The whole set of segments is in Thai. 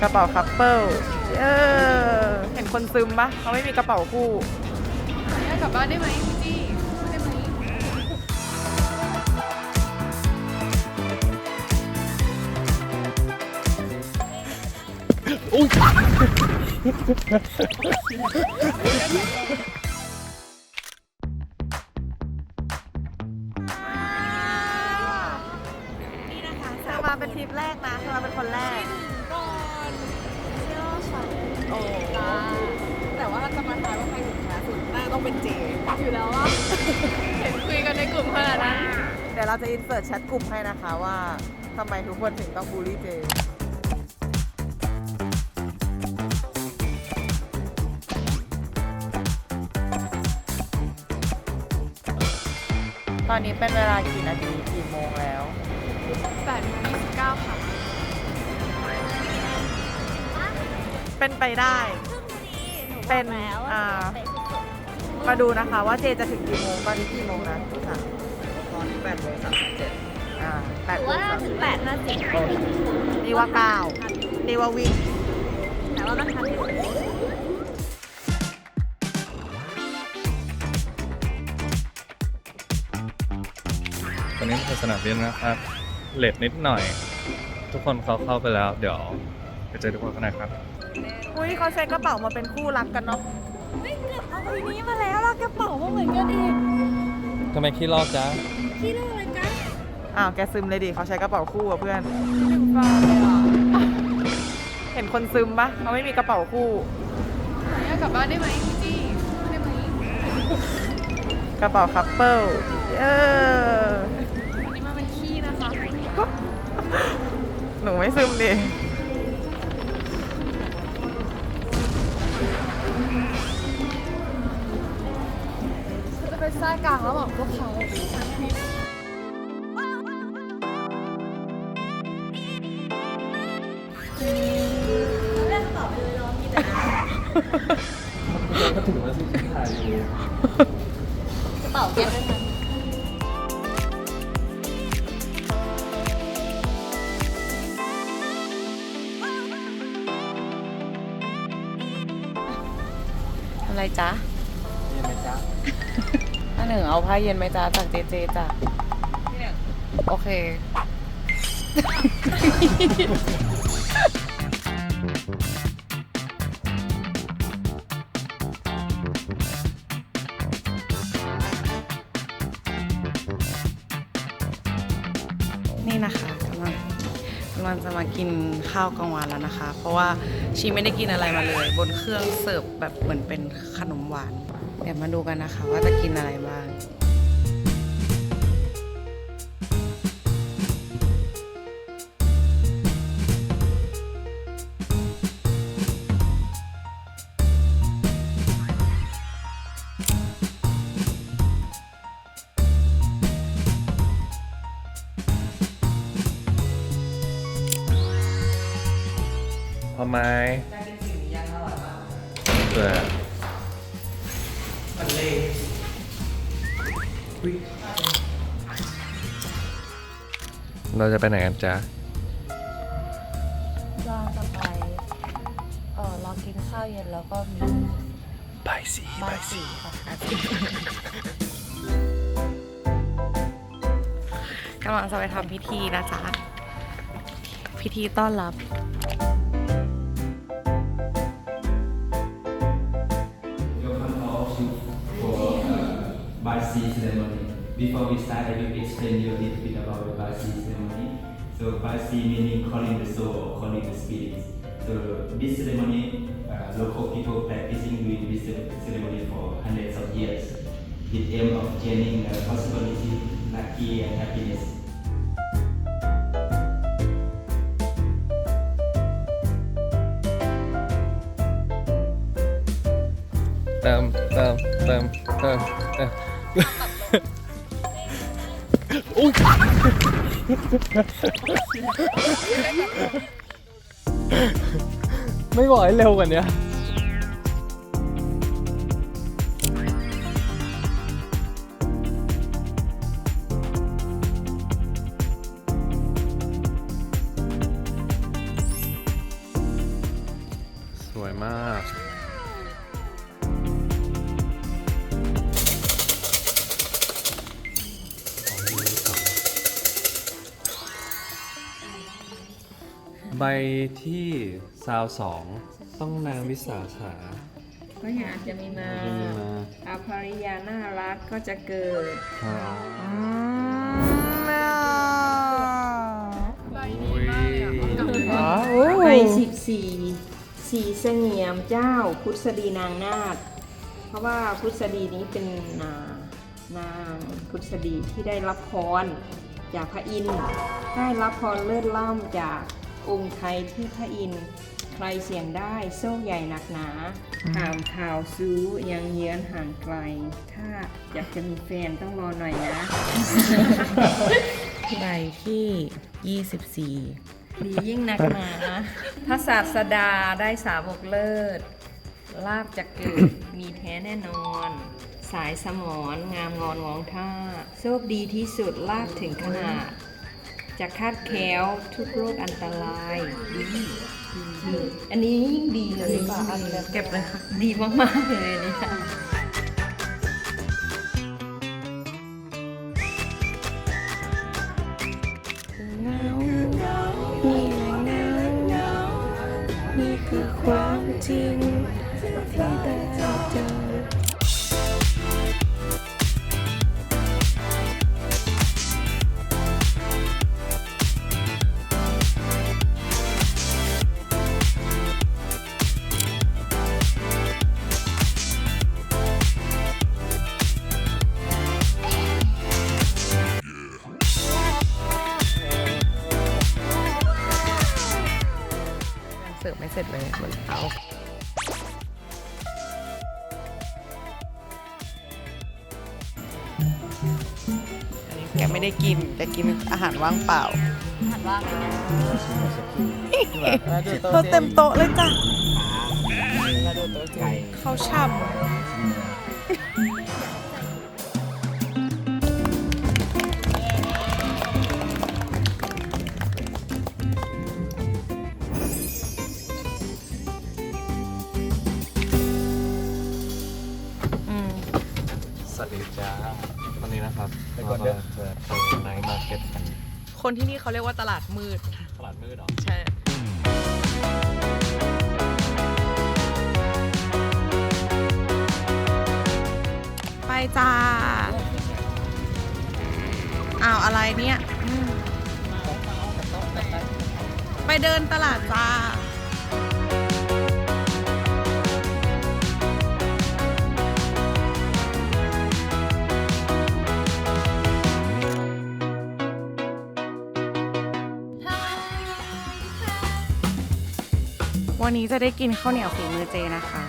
กระเป๋าคัพเปิลเออเห็นคนซึมปะเขาไม่มีกระเป๋าคู่อยากกลับบ้านได้ไหมพี่จี้ได้ไหมนี่นะคะเธอมาเป็นทริปแรกนะเธอมาเป็นคนแรก แต่ว่าจะมาทายว่าใครถึงช้าสุดน่าต้องเป็นเจ อยู่แล้วว่า เห็นคุยกันในกลุ่มขนาดนั้น เดี๋ยวเราจะอินเสิร์ตแชทกลุ่มให้นะคะว่าทำไมทุกคนถึงต้องบูลลี่เจ ตอนนี้เป็นเวลากี่นาทีกี่โมงแล้ว เป็นไปได้ เป็นอ่า มาดูนะคะว่าเจจะถึงกี่โมงตอนนี้กี่โมงนะทุกท่านตอนนี้8โมง37อ่าแปดโมว่างน่าสามถึสิงบแปดนาทีนี่ว่าเก้านี่ว่าวิ่ง แต่ว่ามันทันอยู่ตอนนี้คือสนามบินนะครับ เลทนิดหน่อย ทุกคนเขาเข้าไปแล้ว เดี๋ยวไปเจอทุกคนข้างในครับ อุ้ยเขาใช้กระเป๋ามาเป็นคู่รักกันเนาะไม่เกือบเอาทีนี้มาแล้วเรากระเป๋ามาเหมือนกันอีกทำไมขี้ลอกจ้าที่เรื่องอะไรกันอ้าวแกซึมเลยดิเขาใช้กระเป๋าคู่อะเพื่อนฟ้าเลยอะเห็นคนซึมปะเขาไม่มีกระเป๋าคู่อยากกลับบ้านได้ไหมพี่จี้ได้ไหมกระเป๋าคัพเปิลเออ วันนี้มาเป็นขี้นะคะ หนูไม่ซึมดิ เป็นไส้กลางระหว่างพวกเขาเรื่องกระเป๋าไปเลยเนามีแต่ก็ถือว่าสิ่งที่ถ่ายอยู่กระเป๋าแก้ไม่ทันอะไรจ๊ะ หนึ่งเอาผ้าเย็นไหมจ๊ะจากเจเจจ้ะโอเค นี่นะคะกำลังกำลังจะมากินข้าวกลางวันแล้วนะคะ เพราะว่าชีไม่ได้กินอะไรมาเลย บนเครื่องเสิร์ฟแบบเหมือนเป็นขนมหวาน เดี๋ยวมาดูกันนะคะว่าจะกินอะไรบ้างพอไหมเผื่อ มันเล่เราจะไปไหนกันจ๊ะเราจะไป เออรอกินข้าวเย็นแล้วก็มีไปสิบายสีค่ะกำลังจะไปทำพิธีนะจ๊ะ พิธีต้อนรับ Basi ceremony. Before we start, I will explain you a little bit about the Basi ceremony. So Basi meaning calling the soul or calling the spirits. So this ceremony, uh, local people practicing doing this ceremony for hundreds of years with aim of gaining the possibility, lucky and happiness. Tam, tam, tam, tam. มเติมเติมเติมอุ้ยไม่บอกให้เร็วกว่านี้ ใบที่ซาวสองต้องนางวิสาขาก็อยากจะมีนาจะมีมาอาภริยาน่ารักก็จะเกิดไปสิบสี่สีเสงี่ยมเจ้าพุทธดีนางนาถเพราะว่าพุทธดีนี้เป็นนานางพุทธดีที่ได้รับพรจากพระอินทร์ได้รับพรเลิศล่ำจาก องค์ไทยที่พระอินทร์ใครเสี่ยงได้โชคใหญ่หนักหนาข่าวข่าวซื้อยังเยื้อนห่างไกล ถ้าอยากจะมีแฟนต้องรอหน่อยนะ ใบที่ 24 ดียิ่งนักหนาพระศาสดาได้สาวกเลิศ ลาบจะเกิดมีแท้แน่นอน สายสมอนงามงอนงองท่า โชคดีที่สุดลาบถึงขนาด จะคาดแคล้วทุกโรคอันตรายดีดีอันนี้ยิ่งดีเลยป่ะอันนี้เก็บเลยค่ะดีมากๆเลยเนี่ยนี่คือความจริงที่ได้ อันนี้แกไม่ได้กินแกกินอาหารว่างเปล่าหันว่าเขาเต็มโต๊ะเลยจ้ะแล้วดูตัวไก่เขาช่ำอืม สวัสดีจ้าวันนี้นะครับเรากำลังจะไปไนท์มาร์เก็ตกันคนที่นี่เขาเรียกว่าตลาดมืด ตลาดมืดเหรอ ใช่ ไปจ้า อ้าวอะไรเนี่ยอืมไปเดินตลาดจ้า วันนี้จะได้กินข้าวเหนียวฝีมือเจนะคะ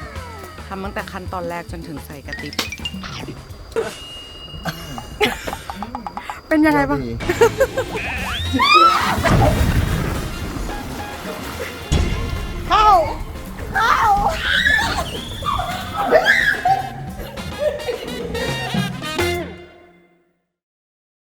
ทำตั้งแต่ขั้นตอนแรกจนถึงใส่กระติบ เป็นยังไงบ้าง เข้า เข้า